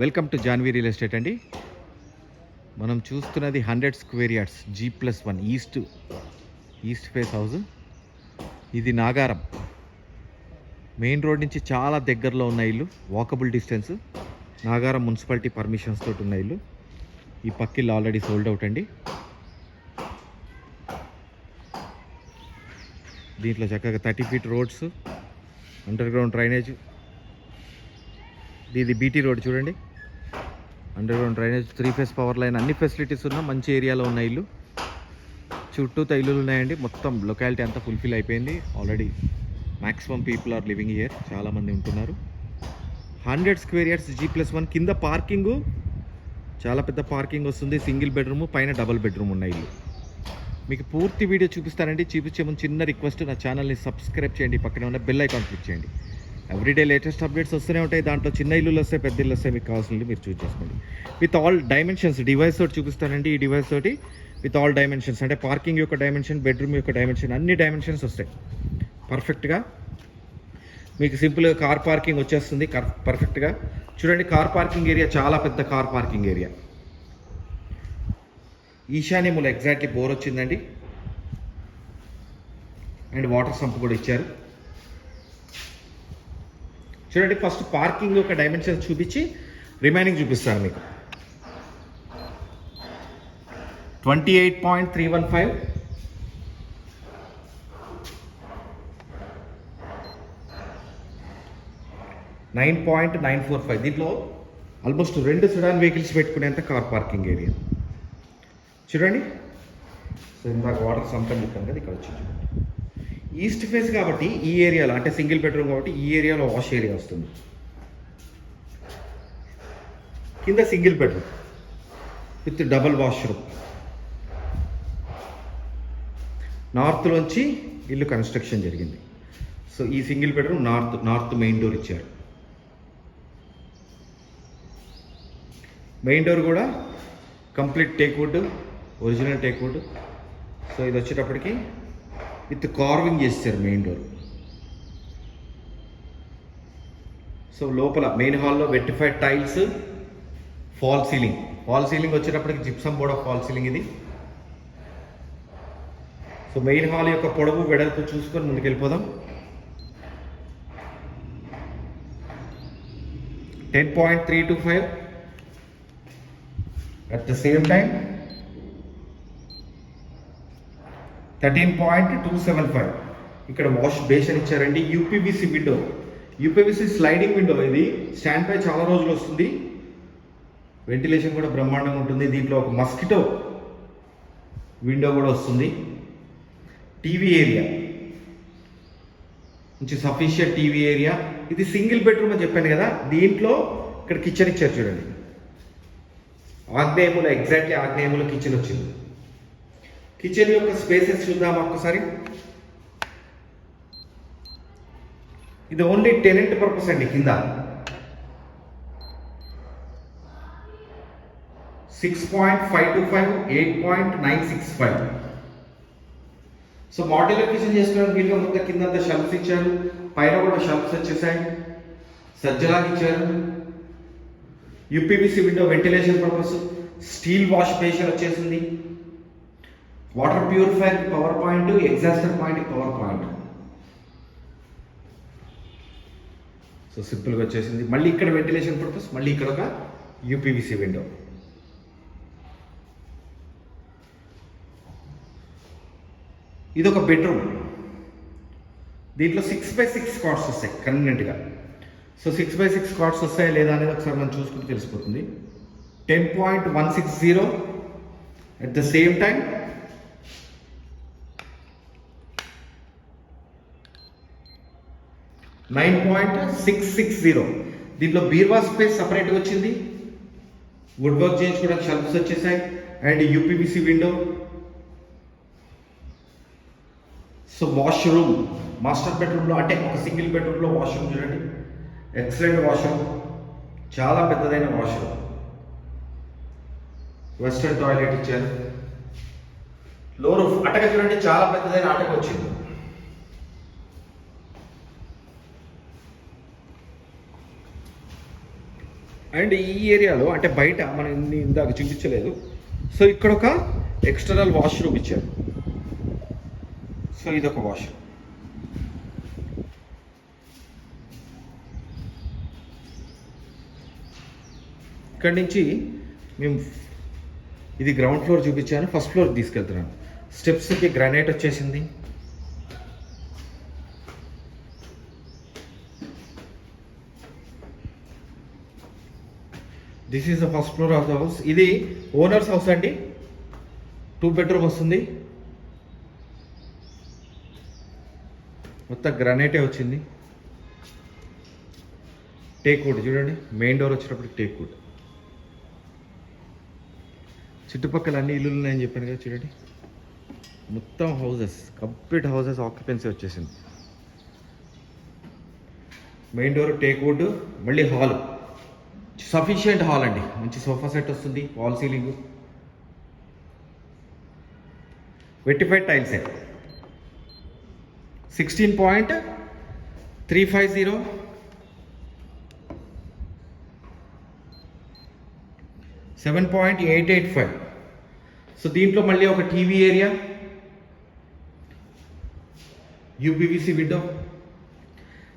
Welcome to Janvi real estate అండి. మనం చూస్తున్నది hundred square yards G plus one east east face house. ఇది Nagaram. Main road నుంచి చాలా దగ్గరలో ఉన్న ఇల్లు walkable distance. Nagaram municipality permissions తోటి ఉన్న ఇల్లు. ఈ పక్కిల్లు ఆల్రెడీ సోల్డ్ అవుట్ అండి. దీంట్లో చక్కగా thirty feet roads underground drainage. ఇది బీటీ రోడ్ చూడండి. Underground drainage three phase power line అన్ని ఫెసిలిటీస్ ఉన్న మంచి ఏరియాలో ఉన్న ఇల్లు. చుట్టూ ఇల్లులు ఉన్నాయండి. మొత్తం లొకాలిటీ అంతా ఫుల్ఫిల్ అయిపోయింది. Already maximum people are living here చాలామంది ఉంటున్నారు. Hundred square yards G plus one కింద పార్కింగు చాలా పెద్ద పార్కింగ్ వస్తుంది. సింగిల్ బెడ్రూమ్ పైన డబుల్ బెడ్రూమ్ ఉన్న ఇల్లు. మీకు పూర్తి వీడియో చూపిస్తానండి. చూపించే ముందు చిన్న రిక్వెస్ట్ నా ఛానల్ని సబ్స్క్రైబ్ చేయండి. పక్కన ఉన్న బెల్ ఐకాన్ క్లిక్ చేయండి. ఎవ్రీడే లేటెస్ట్ అప్డేట్స్ వస్తూనే ఉంటాయి. దాంట్లో చిన్న ఇల్లులు వస్తాయి పెద్ద ఇల్లు వస్తాయి. మీకు కావాల్సినవి మీరు చూస్ చేసుకోండి. విత్ ఆల్ డైమెన్షన్స్ డివైస్ తోటి చూపిస్తానండి ఈ డివైస్ తోటి. విత్ ఆల్ డైమెన్షన్స్ అంటే పార్కింగ్ యొక్క డైమెన్షన్ బెడ్రూమ్ యొక్క డైమెన్షన్ అన్ని డైమెన్షన్స్ వస్తాయి. పర్ఫెక్ట్గా మీకు సింపుల్గా కార్ పార్కింగ్ వచ్చేస్తుంది. కర్ పర్ఫెక్ట్గా చూడండి కార్ పార్కింగ్ ఏరియా చాలా పెద్ద కార్ పార్కింగ్ ఏరియా ఈశాన్యములు ఎగ్జాక్ట్లీ బోర్ వచ్చిందండి. అండ్ వాటర్ సంప్ కూడా ఇచ్చారు. చూడండి ఫస్ట్ పార్కింగ్ యొక్క డైమెన్షన్స్ చూపించి రిమైనింగ్ చూపిస్తాను మీకు. Twenty eight point three one five nine point nine four five దీంట్లో ఆల్మోస్ట్ రెండు సెడాన్ వెహికల్స్ పెట్టుకునేంత కార్ పార్కింగ్ ఏరియా చూడండి. సో ఇందాక వాటర్ సంతం చెప్పాను కదా ఇక్కడ వచ్చి చూడండి. ఈస్ట్ ఫేస్ కాబట్టి ఈ ఏరియాలో అంటే సింగిల్ బెడ్రూమ్ కాబట్టి ఈ ఏరియాలో వాష్ ఏరియా వస్తుంది. కింద single bedroom with double washroom. నార్త్లోంచి ఇల్లు కన్స్ట్రక్షన్ జరిగింది. సో ఈ single bedroom north north main door ఇచ్చారు. మెయిన్ డోర్ కూడా complete teak wood original teak wood so ఇది వచ్చేటప్పటికి విత్ కార్వింగ్ చేస్తారు మెయిన్ డోర్. సో లోపల మెయిన్ హాల్లో vitrified tiles false ceiling. False ceiling వచ్చేటప్పటికి gypsum board of false ceiling ఇది. So main hall యొక్క పొడవు వెడల్పు చూసుకొని ముందుకు వెళ్ళిపోదాం ten point three two five. At the same time thirteen point two seven five. ఇక్కడ వాష్ బేషన్ ఇచ్చారండి. UPVC window. UPVC sliding window ఇది. స్టాండ్ పై చాలా రోజులు వస్తుంది. వెంటిలేషన్ కూడా బ్రహ్మాండంగా ఉంటుంది. దీంట్లో ఒక మస్కిటో విండో కూడా వస్తుంది. TV area. మంచి సఫిషియంట్ టీవీ ఏరియా. ఇది సింగిల్ బెడ్రూమ్ అని చెప్పాను కదా. దీంట్లో ఇక్కడ కిచెన్ ఇచ్చారు చూడండి. ఆగ్నేయములు ఎగ్జాక్ట్లీ ఆగ్నేయములు కిచెన్ వచ్చింది. కిచెన్ యొక్క స్పేసెస్ చూద్దాం ఒక్కసారి? ఇది ఓన్లీ టెనెంట్ పర్పస్ అండి కింద. Six point five two five eight point nine six five so model kitchen చేసుకోవడానికి వీలుగా మొత్తం కింద అంతా షెల్ఫ్స్ ఇచ్చారు పైన కూడా షెల్ఫ్స్ వచ్చేసాయి సజ్జలాగా ఇచ్చారు. UPVC window ventilation purpose steel wash basin వచ్చేసింది. Water purifier power point exhauster point power point. So సింపుల్గా వచ్చేసింది. మళ్ళీ ఇక్కడ వెంటిలేషన్ పర్పస్ మళ్ళీ ఇక్కడ ఒక యూపీవీసీ విండో ఇది ఒక బెడ్రూమ్ దీంట్లో సిక్స్ బై సిక్స్ కార్డ్స్ వస్తాయి కన్వీనెంట్గా so six by six cards వస్తాయా లేదా అనేది ఒకసారి మనం చూసుకుంటే తెలిసిపోతుంది. Ten point one six zero at the same time nine point six six zero దీంట్లో బీర్వా స్పేస్ సపరేట్గా వచ్చింది. వుడ్ వర్క్ చేయించుకోవడానికి షెల్ఫ్స్ వచ్చేసాయి. And UPVC window so washroom master బెడ్రూమ్లో అంటే ఒక సింగిల్ బెడ్రూమ్లో వాష్రూమ్ చూడండి. ఎక్సలెంట్ వాష్రూమ్ చాలా పెద్దదైన వాష్రూమ్ వెస్టర్న్ టాయిలెట్ ఇచ్చారు. లో రూఫ్ అటక చూడండి చాలా పెద్దదైన అటక వచ్చింది. అండ్ ఈ ఏరియాలో అంటే బయట మనం ఇందాక చూపించలేదు. సో ఇక్కడ ఒక ఎక్స్టర్నల్ వాష్రూమ్ ఇచ్చారు. సో ఇది ఒక వాష్రూమ్ ఇక్కడి నుంచి మేము ఇది గ్రౌండ్ ఫ్లోర్ చూపించాను. ఫస్ట్ ఫ్లోర్ తీసుకెళ్తున్నాను. స్టెప్స్కి గ్రానైట్ వచ్చేసింది. This is the first floor of the house ఇది ఓనర్స్ హౌస్ అండి. టూ బెడ్రూమ్ వస్తుంది. మొత్తం గ్రానైటే వచ్చింది. టేక్ వుడ్ చూడండి. మెయిన్ డోర్ వచ్చినప్పుడు టేక్ వుడ్ చుట్టుపక్కల అన్ని ఇల్లులు ఉన్నాయని చెప్పాను కదా చూడండి. మొత్తం హౌసెస్ కంప్లీట్ హౌసెస్ ఆక్యుపెన్సీ వచ్చేసింది. మెయిన్ డోర్ టేక్ వుడ్ మళ్ళీ హాల్ సఫిషియంట్ హాల్ అండి. మంచి సోఫా సెట్ వస్తుంది wall ceiling vitrified tile set sixteen point three five zero seven point eight eight five so దీంట్లో మళ్ళీ ఒక TV area UPVC window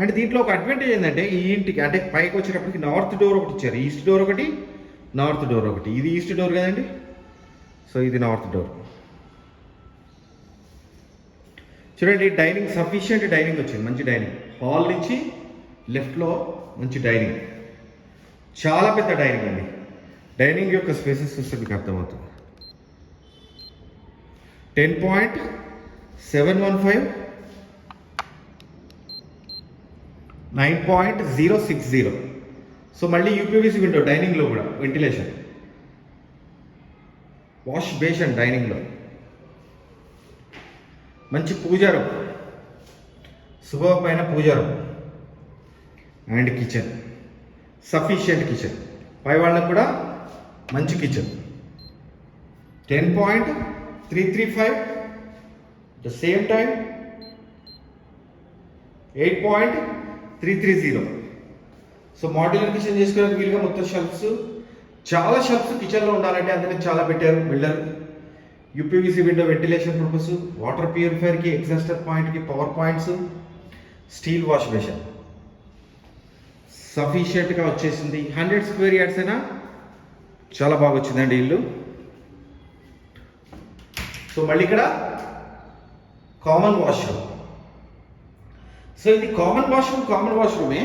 and దీంట్లో ఒక అడ్వాంటేజ్ ఏంటంటే ఈ ఇంటికి అంటే పైకి వచ్చేటప్పటికి నార్త్ డోర్ ఒకటి ఇచ్చారు. ఈస్ట్ డోర్ ఒకటి నార్త్ డోర్ ఒకటి. ఇది ఈస్ట్ డోర్ కదండి? సో ఇది నార్త్ డోర్ చూడండి డైనింగ్ సఫిషియంట్ డైనింగ్ వచ్చింది. మంచి డైనింగ్ హాల్ నుంచి లెఫ్ట్లో మంచి డైనింగ్ చాలా పెద్ద డైనింగ్ అండి. డైనింగ్ యొక్క స్పేసెస్ చూస్తే మీకు అర్థమవుతుంది. Ten point seven one five nine point zero six zero. So మళ్ళీ యూపీవీసీ విండో డైనింగ్లో కూడా వెంటిలేషన్. వాష్ బేషన్ డైనింగ్లో. మంచి పూజారం. శుభమైన పూజారం. And kitchen. Sufficient kitchen. పై వాళ్ళకు కూడా మంచి kitchen. Ten point three three five. The same time eight point three three zero. So modular kitchen చేసుకోవడానికి వీలుగా మొత్తం షెల్ఫ్స్ చాలా షెల్ఫ్స్ కిచెన్లో ఉండాలంటే అందుకని చాలా పెట్టారు builder UPVC window ventilation purpose water ప్యూరిఫైర్కి ఎగ్జాస్టర్ పాయింట్కి power points steel wash basin సఫిషియెంట్గా వచ్చేసింది. హండ్రెడ్ స్క్వేర్ యార్డ్స్ అయినా చాలా బాగా వచ్చిందండి ఇల్లు. సో మళ్ళీ ఇక్కడ కామన్ వాష్రూమ్ సో ఇది కామన్ వాష్రూమ్ కామన్ వాష్రూమే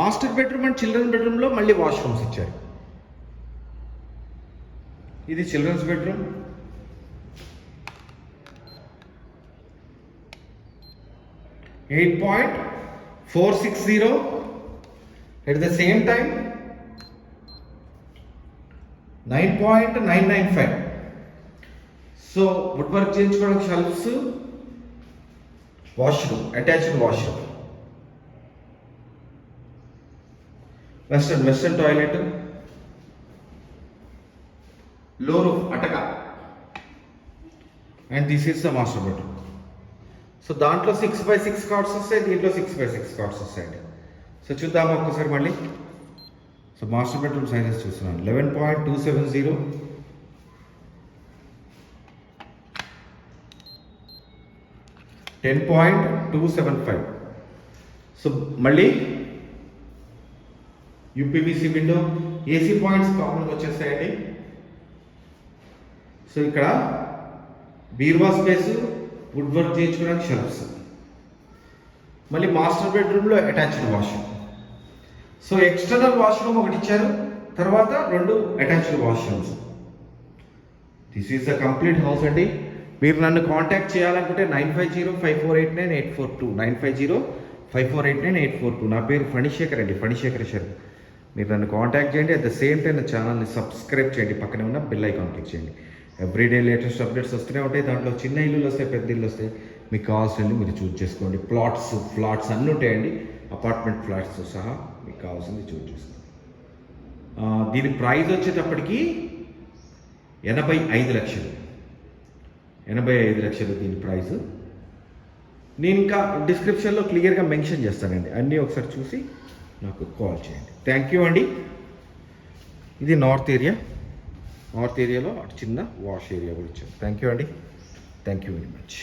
మాస్టర్ బెడ్రూమ్ అండ్ చిల్డ్రన్ బెడ్రూమ్లో మళ్ళీ వాష్రూమ్స్ ఇచ్చారు. ఇది children's bedroom eight point four six zero at the same time nine point nine nine five so wood work చేయించుకోవడానికి shelves washroom attached washroom western western toilet. లో roof అటక and this is the master bedroom so దాంట్లో six by six cards వస్తాయి దీంట్లో six by six cards వస్తాయండి. So చూద్దాము ఒక్కసారి మళ్ళీ. సో మాస్టర్ బెడ్రూమ్ సైజెస్ చూస్తున్నాను. Eleven point two seven zero ten point two seven five so మళ్ళీ UPVC window AC points కామన్గా వచ్చేస్తాయండి. సో ఇక్కడ బీర్వా స్పేస్ వుడ్ వర్క్ చేయించుకోవడానికి షెల్ఫ్స్. మళ్ళీ మాస్టర్ బెడ్రూమ్లో attached washroom. So external washroom ఒకటి ఇచ్చారు. తర్వాత రెండు attached washrooms. This is the complete house అండి. మీరు నన్ను కాంటాక్ట్ చేయాలనుకుంటే nine five zero five four eight nine eight four two nine five zero five four eight nine eight four two. నా పేరు ఫణిశేఖర్ అండి ఫణిశేఖర్ శర్మ. మీరు నన్ను కాంటాక్ట్ చేయండి. అట్ ద సేమ్ టైం నా ఛానల్ని సబ్స్క్రైబ్ చేయండి. పక్కనే ఉన్న బెల్ ఐకాన్ క్లిక్ చేయండి. ఎవ్రీడే లేటెస్ట్ అప్డేట్స్ వస్తూనే ఉంటాయి. దాంట్లో చిన్న ఇల్లులు వస్తాయి పెద్ద ఇల్లు వస్తాయి. మీకు కావాల్సింది మీరు చూజ్ చేసుకోండి. ప్లాట్స్ ఫ్లాట్స్ అన్నీ ఉంటాయండి. అపార్ట్మెంట్ ఫ్లాట్స్ సహా మీకు కావాల్సింది చూజ్ చేసుకోండి. దీని ప్రైస్ వచ్చేటప్పటికి ఎనభై ఐదు లక్షలు. ఎనభై ఐదు లక్షలు దీని ప్రైస్ నేను ఇంకా డిస్క్రిప్షన్లో క్లియర్గా మెన్షన్ చేస్తానండి. అన్నీ ఒకసారి చూసి నాకు కాల్ చేయండి. థ్యాంక్ యూ అండి. ఇది నార్త్ ఏరియా నార్త్ ఏరియాలో అటు చిన్న వాష్ ఏరియా కూడా ఇచ్చాం థ్యాంక్ యూ అండి. Thank you very much